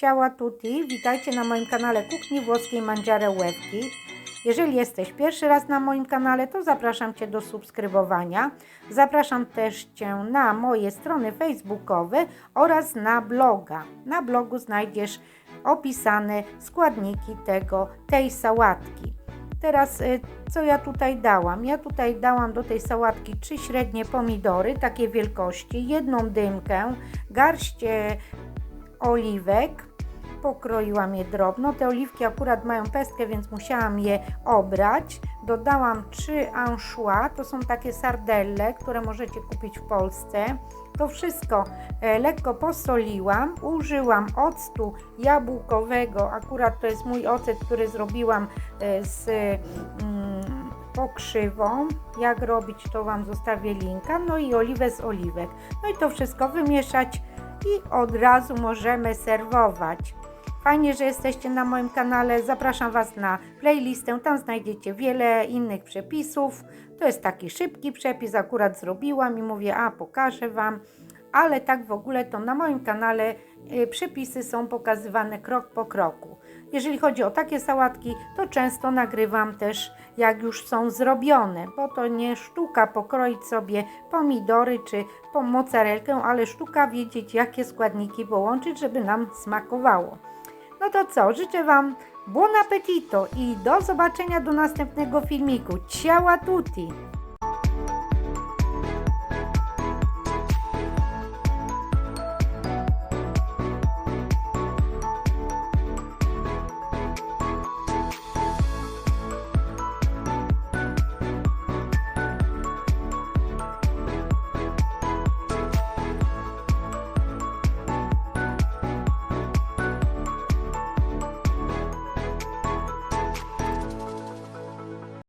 Ciała tutti, witajcie na moim kanale Kuchni Włoskiej Mangiare Łewki. Jeżeli jesteś pierwszy raz na moim kanale, to zapraszam Cię do subskrybowania. Zapraszam też Cię na moje strony facebookowe oraz na bloga. Na blogu znajdziesz opisane składniki tego, tej sałatki. Teraz y, co ja tutaj dałam? Ja tutaj dałam do tej sałatki trzy średnie pomidory, takie wielkości, jedną dymkę, garść e, oliwek, pokroiłam je drobno. Te oliwki akurat mają pestkę, więc musiałam je obrać. Dodałam trzy anchois, to są takie sardelle, które możecie kupić w Polsce. To wszystko e, lekko posoliłam, użyłam octu jabłkowego, akurat to jest mój ocet, który zrobiłam e, z mm, pokrzywą. Jak robić, to Wam zostawię linka. No i oliwę z oliwek. No i to wszystko wymieszać i od razu możemy serwować. Fajnie, że jesteście na moim kanale. Zapraszam Was na playlistę. Tam znajdziecie wiele innych przepisów. To jest taki szybki przepis, akurat zrobiłam i mówię, a pokażę Wam. Ale tak w ogóle to na moim kanale y, przepisy są pokazywane krok po kroku. Jeżeli chodzi o takie sałatki, to często nagrywam też jak już są zrobione, bo to nie sztuka pokroić sobie pomidory czy mozzarelkę, ale sztuka wiedzieć jakie składniki połączyć, żeby nam smakowało. No to co, życzę Wam buon appetito i do zobaczenia do następnego filmiku. Ciao a tutti!